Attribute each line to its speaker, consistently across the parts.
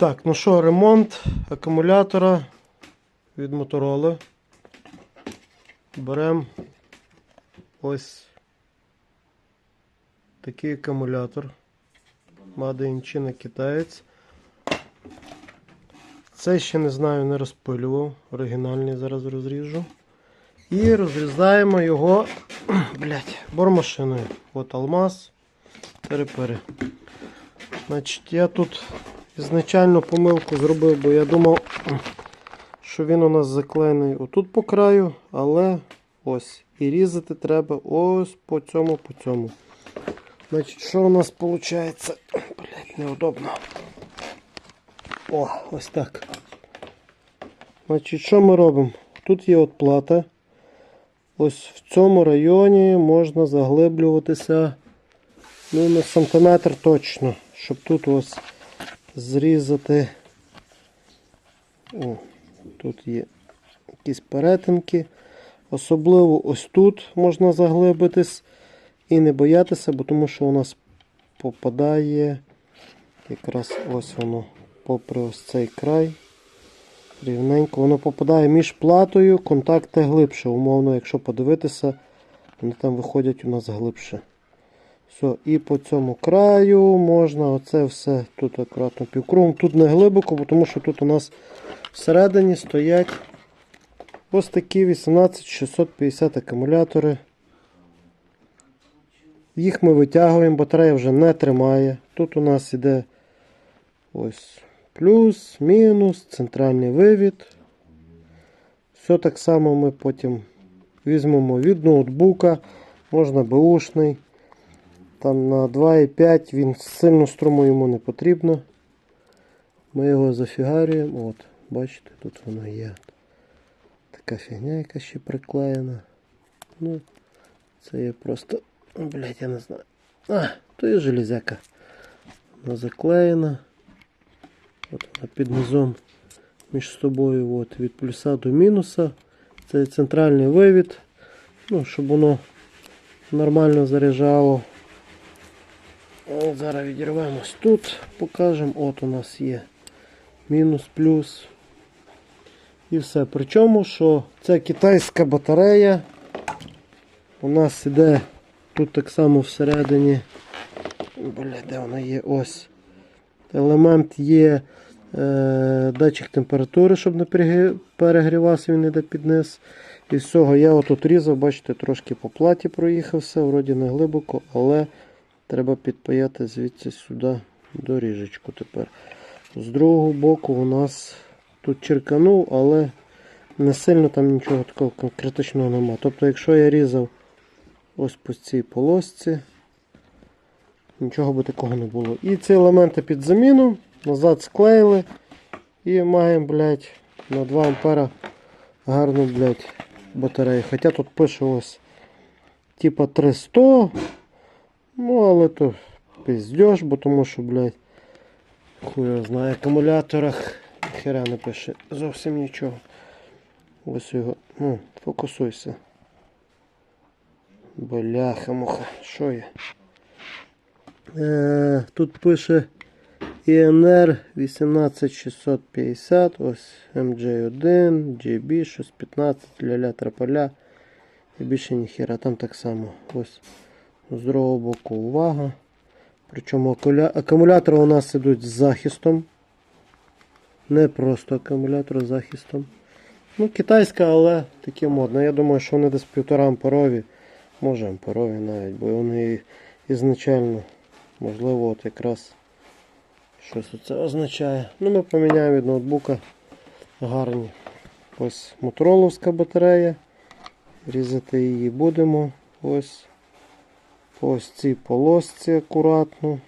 Speaker 1: Так, ну що, ремонт акумулятора від Motorola. Беремо ось такий акумулятор. In China китаєць. Це ще не знаю, не розпилював. Оригінальний зараз розріжу. І розрізаємо його блядь, бормашиною. От алмаз. Перепери. Значить, я тут ізначально помилку зробив, бо я думав, що він у нас заклеєний отут по краю, але ось. І різати треба ось по цьому, по цьому. Значить, що у нас виходить? Блять, неудобно. О, ось так. Значить, що ми робимо? Тут є от плата. Ось в цьому районі можна заглиблюватися ну, на сантиметр точно, щоб тут ось зрізати. О, тут є якісь перетинки. Особливо ось тут можна заглибитись і не боятися, бо тому що у нас попадає якраз ось воно попри ось цей край. Рівненько воно попадає між платою, контакти глибше. Умовно, якщо подивитися, вони там виходять у нас глибше. Все, і по цьому краю можна оце все тут акуратно півкругом. Тут не глибоко, тому що тут у нас всередині стоять ось такі 18650 акумулятори. Їх ми витягуємо, батарея вже не тримає. Тут у нас іде ось плюс, мінус, центральний вивід. Все так само ми потім візьмемо від ноутбука, можна бушний. Там на 2,5 він сильно струму йому не потрібно. Ми його зафігарюємо. От, бачите, тут воно є. Така фігня, яка ще приклеєна. Ну, це є просто. Блять, я не знаю. А, то є железяка. Вона заклеєна. От вона під низом між собою от, від плюса до мінуса. Це центральний вивід. Ну, щоб воно нормально заряджало. Зараз відірвемось тут, покажемо. От у нас є мінус, плюс. І все. Причому, що це китайська батарея. У нас іде тут так само всередині. Бля, де вона є? Ось. Елемент є е, датчик температури, щоб не перегрівався, він йде під низ. І з цього я отут різав, бачите, трошки по платі проїхався, вроді не глибоко, але треба підпаяти звідси сюди доріжечку тепер. З другого боку у нас тут черканув, але не сильно там нічого такого критичного нема. Тобто, якщо я різав ось по цій полосці, нічого би такого не було. І ці елементи під заміну назад склеїли і маємо, блядь, на 2 ампера гарну, блядь, батарею. Хоча тут пише ось типа 300. Ну, але то пиздеж, бо тому що, блядь, хуй знає, акумуляторах хера не пише зовсім нічого. Ось його. Ну, фокусуйся. Бляха муха, що є? Е, тут пише INR 18650, ось MJ1, JB, щось 15, ля-ля траполя. І більше ніхера, там так само. Ось з другого боку увага. Причому акумулятори у нас ідуть з захистом. Не просто акумулятор з захистом. Ну, китайська, але таке модне. Я думаю, що вони десь півтора амперові, може амперові навіть, бо вони ізначально, можливо, от якраз щось це означає. Ну, ми поміняємо від ноутбука гарні. Ось мотороловська батарея. Різати її будемо. Ось. Ось цій полосці акуратно.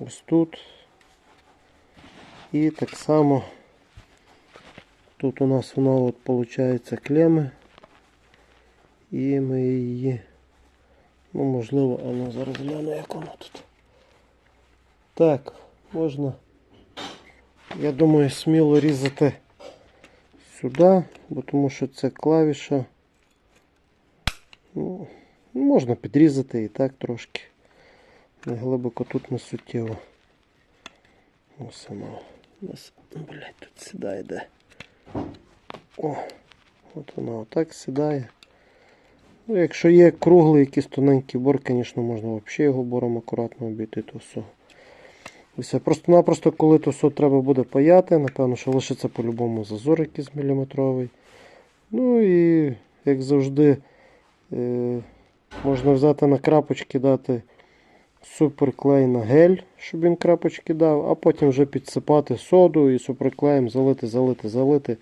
Speaker 1: Ось тут. І так само тут у нас воно от виходить клеми. І ми її, ну можливо, а ну зараз гляну, як воно тут. Так, можна, я думаю, сміло різати сюди, бо тому що це клавіша. Ну, можна підрізати і так трошки. Глибоко тут не суттєво. Ось вона. У нас, блядь, тут сідає де. О, от вона отак сідає. Ну, якщо є круглий якийсь тоненький бор, звісно, можна взагалі його бором акуратно обійти, то все. Просто-напросто, коли все треба буде паяти, напевно, що лишиться по-любому зазор якийсь міліметровий. Ну і, як завжди, е, можна взяти на крапочки, дати суперклей на гель, щоб він крапочки дав, а потім вже підсипати соду і суперклеєм залити, залити, залити.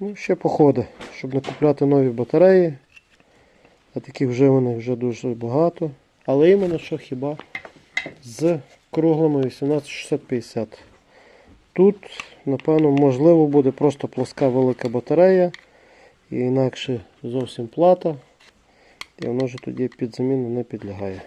Speaker 1: Ну, ще походи, щоб не купляти нові батареї. А таких вживаних вже дуже багато. Але іменно що хіба з круглими 18650. Тут, напевно, можливо буде просто плоска велика батарея і інакше зовсім плата. І воно вже тоді під заміну не підлягає.